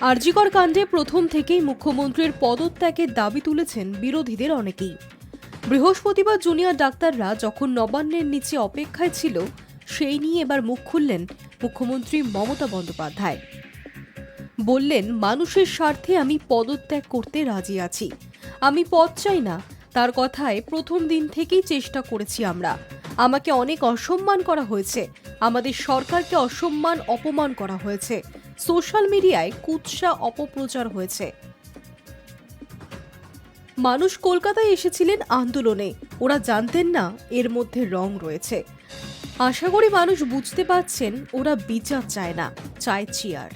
আরজিকর কাণ্ডে প্রথম থেকেই মুখ্যমন্ত্রীর পদত্যাগের দাবি তুলেছেন বিরোধীদের অনেকেই। বৃহস্পতিবার জুনিয়র ডাক্তাররা যখন নবান্নের নিচে অপেক্ষায় ছিল, সেই নিয়ে এবার মুখ খুললেন মুখ্যমন্ত্রী মমতা বন্দ্যোপাধ্যায়। বললেন, মানুষের স্বার্থে আমি পদত্যাগ করতে রাজি আছি। আমি পদ চাই না। তার কথায় প্রথম দিন থেকেই চেষ্টা করেছি আমরা। আমাকে অনেক অসম্মান করা হয়েছে। আমাদের সরকারকে অসম্মান, অপমান করা হয়েছে। সোশ্যাল মিডিয়ায় কুৎসা অপপ্রচার হয়েছে। মানুষ কলকাতায় এসেছিলেন আন্দোলনে। ওরা জানতেন না এর মধ্যে রং রয়েছে। আশা করি মানুষ বুঝতে পারছেন, ওরা বিচার চায় না, চায় চেয়ার।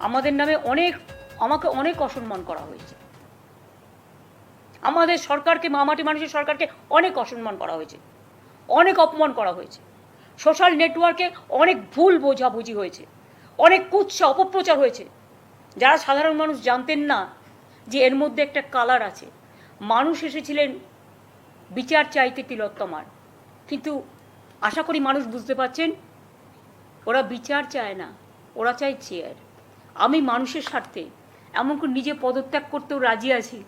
আমাদের নামে অনেক, আমাকে অনেক অসম্মান করা হয়েছে। আমাদের সরকারকে, মামাটি মানুষের সরকারকে অনেক অসম্মান করা হয়েছে। অনেক অপমান করা হয়েছে। সোশ্যাল নেটওয়ার্কে অনেক ভুল বোঝাবুঝি হয়েছে, অনেক কুৎসা, অপপ্রচার হয়েছে। যারা সাধারণ মানুষ জানতেন না যে এর মধ্যে একটা কালার আছে, মানুষ এসেছিলেন বিচার চাইতে তিলোত্তমার। কিন্তু আশা করি মানুষ বুঝতে পারছেন, ওরা বিচার চায় না, ওরা চায় চেয়ার আমি মানুষের স্বার্থে, এমনকি নিজে পদত্যাগ করতেও রাজি আছি।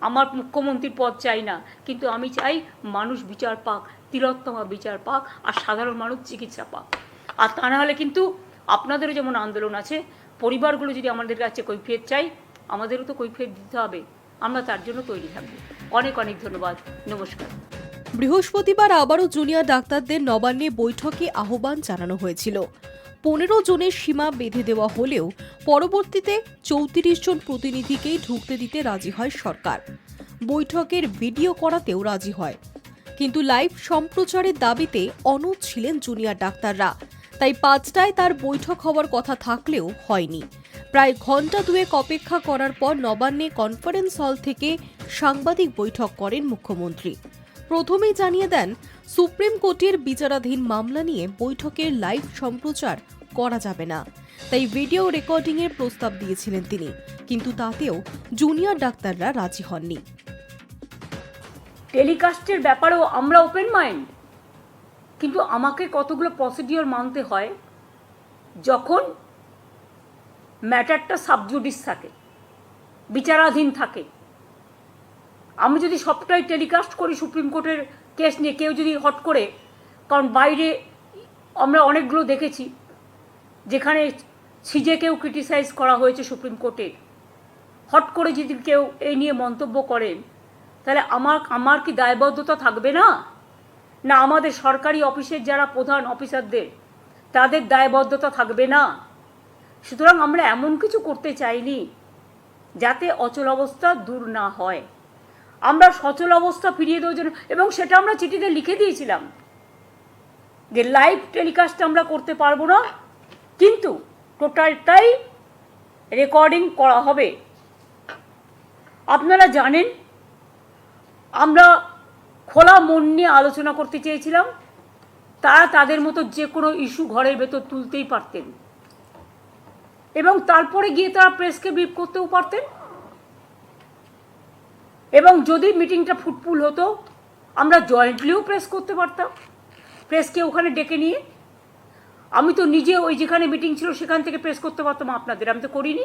আমার মুখ্যমন্ত্রীর পদ চাই না, কিন্তু আমি চাই মানুষ বিচার পাক, তিলোত্তমা বিচার পাক, আর সাধারণ মানুষ চিকিৎসা পাক। আর তা না হলে কিন্তু আপনাদেরও যেমন আন্দোলন আছে, পরিবারগুলো যদি আমাদের কাছে কৈফিয়ত চাই, আমাদেরও তো কৈফিয়ত দিতে হবে। আমরা তার জন্য তৈরি থাকব। অনেক অনেক ধন্যবাদ। নমস্কার। বৃহস্পতিবার আবারও জুনিয়র ডাক্তারদের নবান্নে বৈঠকে আহ্বান জানানো হয়েছিল। পনেরো জনের সীমা বেঁধে দেওয়া হলেও পরবর্তীতে চৌত্রিশ জন প্রতিনিধিকেই ঢুকতে দিতে রাজি হয় সরকার। বৈঠকের ভিডিও করাতেও রাজি হয়। কিন্তু লাইভ সম্প্রচারের দাবিতে অনড় ছিলেন জুনিয়র ডাক্তাররা। তাই পাঁচটায় তার বৈঠক হওয়ার কথা থাকলেও হয়নি। প্রায় ঘণ্টা দুয়েক অপেক্ষা করার পর নবান্নে কনফারেন্স হল থেকে সাংবাদিক বৈঠক করেন মুখ্যমন্ত্রী। প্রথমেই জানিয়ে দেন, সুপ্রিম কোর্টের বিচারাধীন মামলা নিয়ে বৈঠকের লাইভ সম্প্রচার করা যাবে না। তাই ভিডিও রেকর্ডিংয়ের প্রস্তাব দিয়েছিলেন তিনি, কিন্তু তাতেও জুনিয়র ডাক্তাররা রাজি হননি। টেলিকাস্টের ব্যাপারেও আমরা ওপেন মাইন্ড কিন্তু আমাকে কতগুলো প্রসিডিওর মানতে হয়, যখন ম্যাটারটা সাবজুডিস থাকে, বিচারাধীন থাকে। আমি যদি সবটাই টেলিকাস্ট করি সুপ্রিম কোর্টের কেস নিয়ে, কেউ যদি হট করে, কারণ বাইরে আমরা অনেকগুলো দেখেছি, যেখানে সিজেকেও ক্রিটিসাইজ করা হয়েছে সুপ্রিম কোর্টে। হট করে যদি কেউ এই নিয়ে মন্তব্য করেন তাহলে আমার আমার কি দায়বদ্ধতা থাকবে না? না আমাদের সরকারি অফিসের যারা প্রধান অফিসারদের, তাদের দায়বদ্ধতা থাকবে না। সুতরাং আমরা এমন কিছু করতে চাইনি, যাতে অচল অবস্থা দূর না হয়। আমরা সচল অবস্থা ফিরিয়ে দেওয়ার জন্য, এবং সেটা আমরা চিঠিতে লিখে দিয়েছিলাম যে লাইভ টেলিকাস্ট আমরা করতে পারব না, কিন্তু টোটালটাই রেকর্ডিং করা হবে। আপনারা জানেন, আমরা খোলা মন নিয়ে আলোচনা করতে চেয়েছিলাম, তারা তাদের মতো যে কোনো ইস্যু ঘরের ভেতর তুলতেই পারতেন। এবং তারপরে গিয়ে তারা প্রেসকে ব্রিফ করতেও পারতেন। এবং যদি মিটিংটা ফুটফুল হতো, আমরা জয়েন্টলিও প্রেস করতে পারতাম। প্রেসকে ওখানে ডেকে নিয়ে। আমি তো নিজে ওই যেখানে মিটিং ছিল সেখান থেকে প্রেস করতে পারতাম আপনাদের, আমি তো করিনি।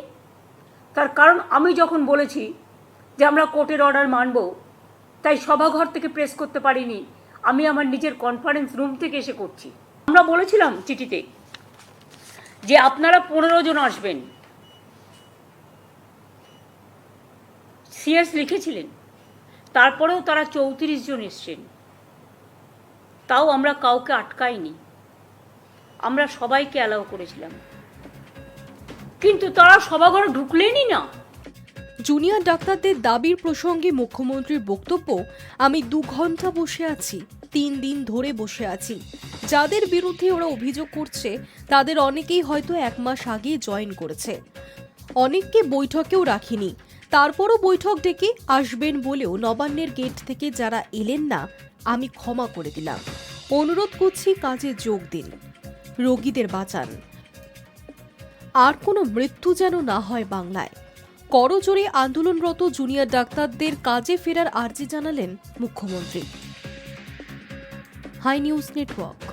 তার কারণ আমি যখন বলেছি যে আমরা কোর্টের অর্ডার মানব, তাই সভাঘর থেকে প্রেস করতে পারিনি, আমি আমার নিজের কনফারেন্স রুম থেকে এসে করছি। আমরা বলেছিলাম চিঠিতে যে আপনারা পনেরো জন আসবেন। সিএস লিখেছিলেন। তারপরেও তারা চৌত্রিশ জন এসছেন। তাও আমরা কাউকে আটকাইনি। আমরা সবাইকে অ্যালাউ করেছিলাম। কিন্তু তারা সভাঘরে ঢুকলেনই না। জুনিয়র ডাক্তারদের দাবির প্রসঙ্গে মুখ্যমন্ত্রীর বক্তব্য, আমি দু ঘণ্টা বসে আছি, তিন দিন ধরে বসে আছি। যাদের বিরুদ্ধে ওরা অভিযোগ করছে, তাদের অনেকেই হয়তো এক মাস আগে জয়েন করেছে। অনেককে বৈঠকেও রাখিনি। তারপরও বৈঠক ডেকে আসবেন বলেও নবান্নের গেট থেকে যারা এলেন না, আমি ক্ষমা করে দিলাম। অনুরোধ করছি কাজে যোগ দিন। রোগীদের বাঁচান। আর কোনো মৃত্যু যেন না হয় বাংলায়। করজোরে আন্দোলনরত জুনিয়র ডাক্তারদের কাজে ফেরার আর্জি জানালেন মুখ্যমন্ত্রী। Hi news network.